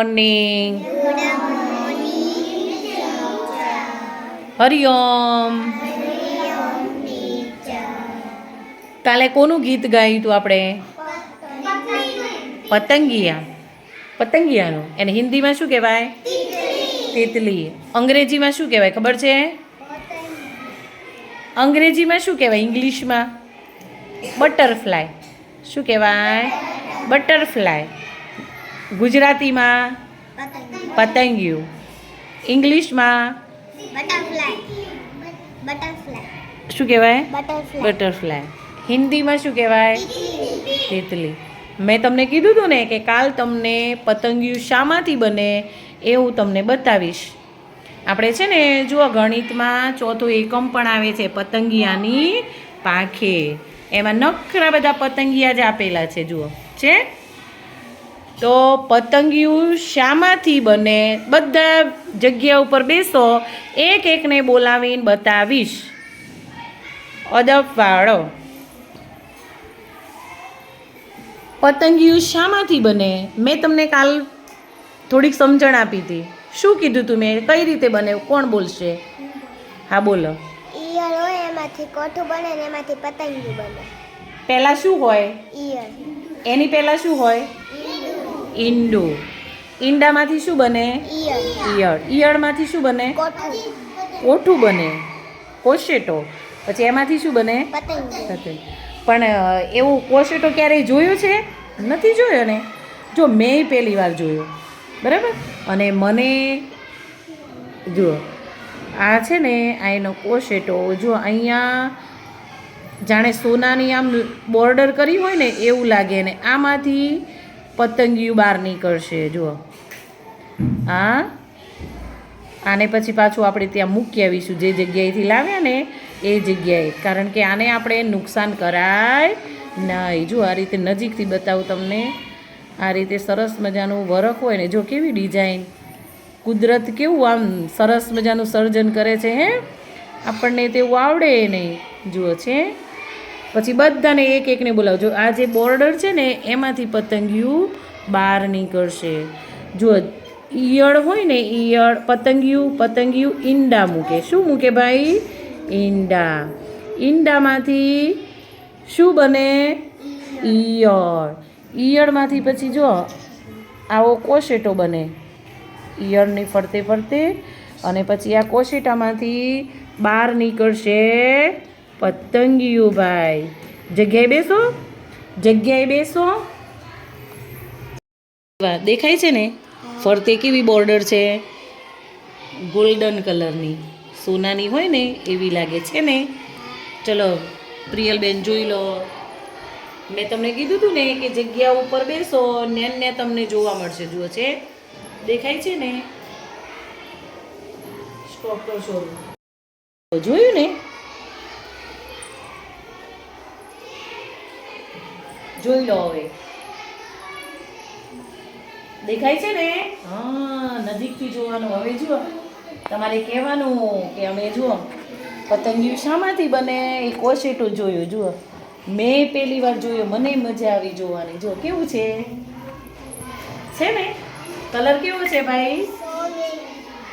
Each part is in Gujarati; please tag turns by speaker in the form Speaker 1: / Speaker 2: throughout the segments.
Speaker 1: મોર્નિંગ હરિઓમ કાલે કોનું ગીત ગાયું હતું આપણે? પતંગિયા. પતંગિયાનું. એને હિન્દીમાં શું કહેવાય? તિતલી. અંગ્રેજીમાં શું કહેવાય? ખબર છે? અંગ્રેજીમાં શું કહેવાય? ઇંગ્લિશમાં? બટરફ્લાય. શું કહેવાય? બટરફ્લાય. ગુજરાતીમાં પતંગિયું. ઇંગ્લિશમાં શું કહેવાય?
Speaker 2: બટરફ્લાય.
Speaker 1: બટરફ્લાય. હિન્દીમાં શું કહેવાય? તેતલી. મેં તમને કીધું હતું ને કે કાલ તમને પતંગિયું શામાંથી બને એ હું તમને બતાવીશ. આપણે છે ને જુઓ ગણિતમાં ચોથો એકમ પણ આવે છે પતંગિયાની પાંખે. એમાં નખરા બધા પતંગિયા જ આપેલા છે જુઓ. છે? તો પતંગિયું શામાંથી બને બધા જગ્યા ઉપર બેસો એક એકને બોલાવીને બતાવીશ. અદબવાળો. પતંગિયું શામાંથી બને? મેં તમને કાલ થોડીક સમજણ આપી હતી. શું કીધું તું મેં? કઈ રીતે બને? કોણ બોલશે? હા બોલો.
Speaker 2: ઈયળ હોય એમાંથી કોઠું બને ને એમાંથી પતંગિયું બને.
Speaker 1: પહેલાં શું હોય?
Speaker 2: ઈયળ.
Speaker 1: એની પહેલાં શું હોય? ઈંડું. ઈંડામાંથી શું બને?
Speaker 2: ઈયળ.
Speaker 1: ઈયળ ઈયળમાંથી શું બને?
Speaker 2: કોઠું
Speaker 1: બને. કોશેટો. પછી એમાંથી શું બને? પતંગ. પણ એવું કોશેટો ક્યારેય જોયું છે? નથી જોયો ને? જો, મેં પહેલી વાર જોયો. બરાબર? અને મને, જુઓ, આ છે ને, આ એનો કોશેટો. જો, અહીંયા જાણે સોનાની આમ બોર્ડર કરી હોય ને, એવું લાગે ને, આમાંથી પતંગિયું બહાર નીકળશે, જુઓ. હા? આને પછી પાછું આપણે ત્યાં મૂકી આવીશું. જે જગ્યાએથી લાવ્યા ને, એ જગ્યાએ. કારણ કે આને આપણે નુકસાન કરાય નહીં. જો આ રીતે નજીકથી બતાવું તમને. આ રીતે સરસ મજાનું વરખ હોય ને, જો કેવી ડિઝાઇન. કુદરત કેવું આમ સરસ મજાનું સર્જન કરે છે, હે? આપણને તેવું આવડે નહીં. જુઓ, છે? પછી બધાને એક એકને બોલાવજો. આ જે બોર્ડર છે ને, એમાંથી પતંગિયું બહાર નીકળશે. જુઓ ઈયળ હોય ને, ઈયળ પતંગિયું પતંગિયું ઈંડા મૂકે. શું મૂકે ભાઈ? ઈંડા. ઈંડામાંથી શું બને? ઈયળ. ઈયળમાંથી પછી જો આવો કોશેટો બને. ઈયળની ફરતે ફરતે અને પછી આ કોશેટામાંથી બહાર નીકળશે પતંગિયું ભાઈ. જગ્યાએ બેસો. જગ્યાએ બેસો. વાહ, દેખાય છે ને? ફરતે કેવી બોર્ડર છે? ગોલ્ડન કલરની. સોનાની હોય ને એવી લાગે છે ને? ચલો પ્રિયલબેન જોઈ લો. મેં તમને કીધું હતું ને કે જગ્યા ઉપર બેસો ને ને તમને જોવા મળશે. જુઓ છે. દેખાય છે ને? સ્ટોપ જોયું ને? જોઈ લો હવે. દેખાય છે ને? હા, નજીકથી જોવાનું. હવે જુઓ. તમારે કહેવાનું કે અમે જુઓ, પતંગિયું શામાંથી બને એ કોશેટું જોયું, જુઓ. મેં પહેલી વાર જોયો, મને મજા આવી જોવાની. જો કેવું છે? છે ને? કલર કેવો છે ભાઈ?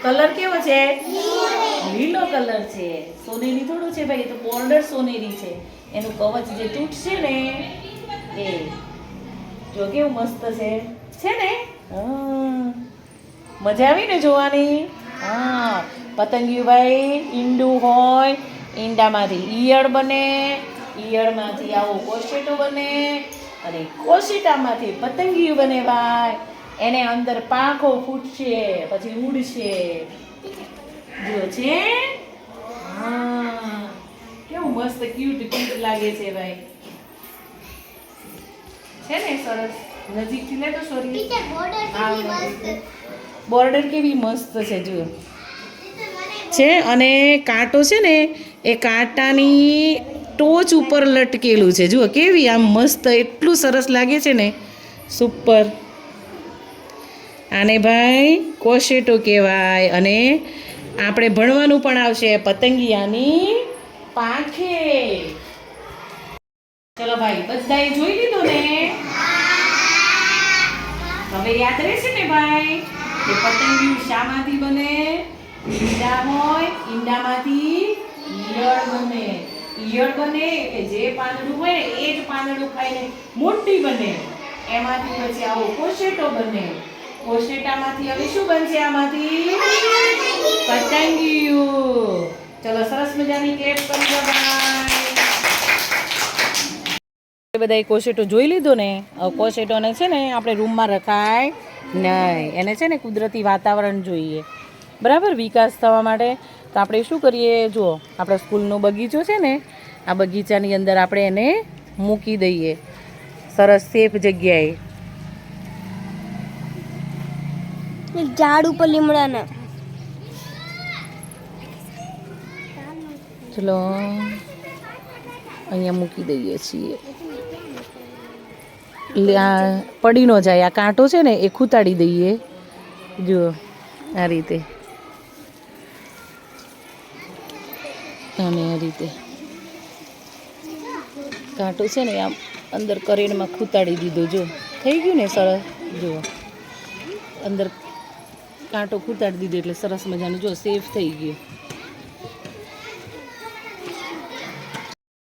Speaker 1: કલર કેવો છે? લીલો કલર છે. સોનેરી થોડું છે ભાઈ તો બોર્ડર સોનેરી છે. એનું કવચ જે તૂટશે ને એ જો કેવું મસ્ત છે. છે ને. મજા આવી ને જોવાની? હા. પતંગિયું ભાઈ ઈંડું હોય ઈંડામાંથી ઈયળ બને ઈયળમાંથી આવું કોશીટું બને અને કોશેટામાંથી પતંગિયું બને ભાઈ. એને અંદર પાંખો ફૂટશે પછી ઉડશે. જો છે? હા. કેવું મસ્ત ક્યુટ ક્યુટ લાગે છે ભાઈ. છે ને સરસ. નજીકથી લે તો સોરી
Speaker 2: બોર્ડર
Speaker 1: કેવી મસ્ત છે. જુઓ. છે અને કાંટો છે ને એ કાંટાની ટોચ ઉપર લટકેલું છે. જુઓ કેવી આમ મસ્ત એટલું સરસ લાગે છે ને. સુપર. આને ભાઈ કોશેટો કહેવાય અને આપણે ભણવાનું પણ આવશે પતંગિયાની પાંખે. ચલો ભાઈ, બધાએ જોઈ લીધું ને? હવે યાદ રહેશે ને ભાઈ, કે પતંગિયું શામાંથી બને, ઈંડા હોય, ઈંડામાંથી ઈયળ બને. ઈયળ બને એટલે જે પાંદડું હોય ને એ જ પાંદડું ખાઈને મોટી બને. એમાંથી પછી આવો કોશેટો બને. કોશેટામાંથી હવે શું બનશે આમાંથી? પતંગિયું. ચલો, સરસ મજાની કેપ કરી દો ભાઈ બધાએ કોશેટો જોઈ લીધો ને? કોસેટોને કોશેટોને છે ને આપણે રૂમમાં રખાય નહીં. એને છે ને કુદરતી વાતાવરણ જોઈએ. બરાબર? વિકાસ થવા માટે. તો આપણે શું કરીએ? જુઓ આપણા સ્કૂલનો બગીચો છે ને આ બગીચાની અંદર આપણે એને મૂકી દઈએ. સરસ સેફ જગ્યાએ.
Speaker 2: ઝાડ ઉપર લીમડાના.
Speaker 1: ચલો. અહીંયા મૂકી દઈએ છીએ. આ પડી ન જાય, આ કાંટો છે ને એ ખૂતાડી દઈએ. જુઓ, આ રીતે. અને આ રીતે. કાંટો છે ને આમ અંદર કરેણમાં ખૂતાડી દીધો જો થઈ ગયું ને સરસ? જુઓ. અંદર કાંટો ખૂતાડી દીધો એટલે સરસ મજાનું જો સેફ થઈ ગયું.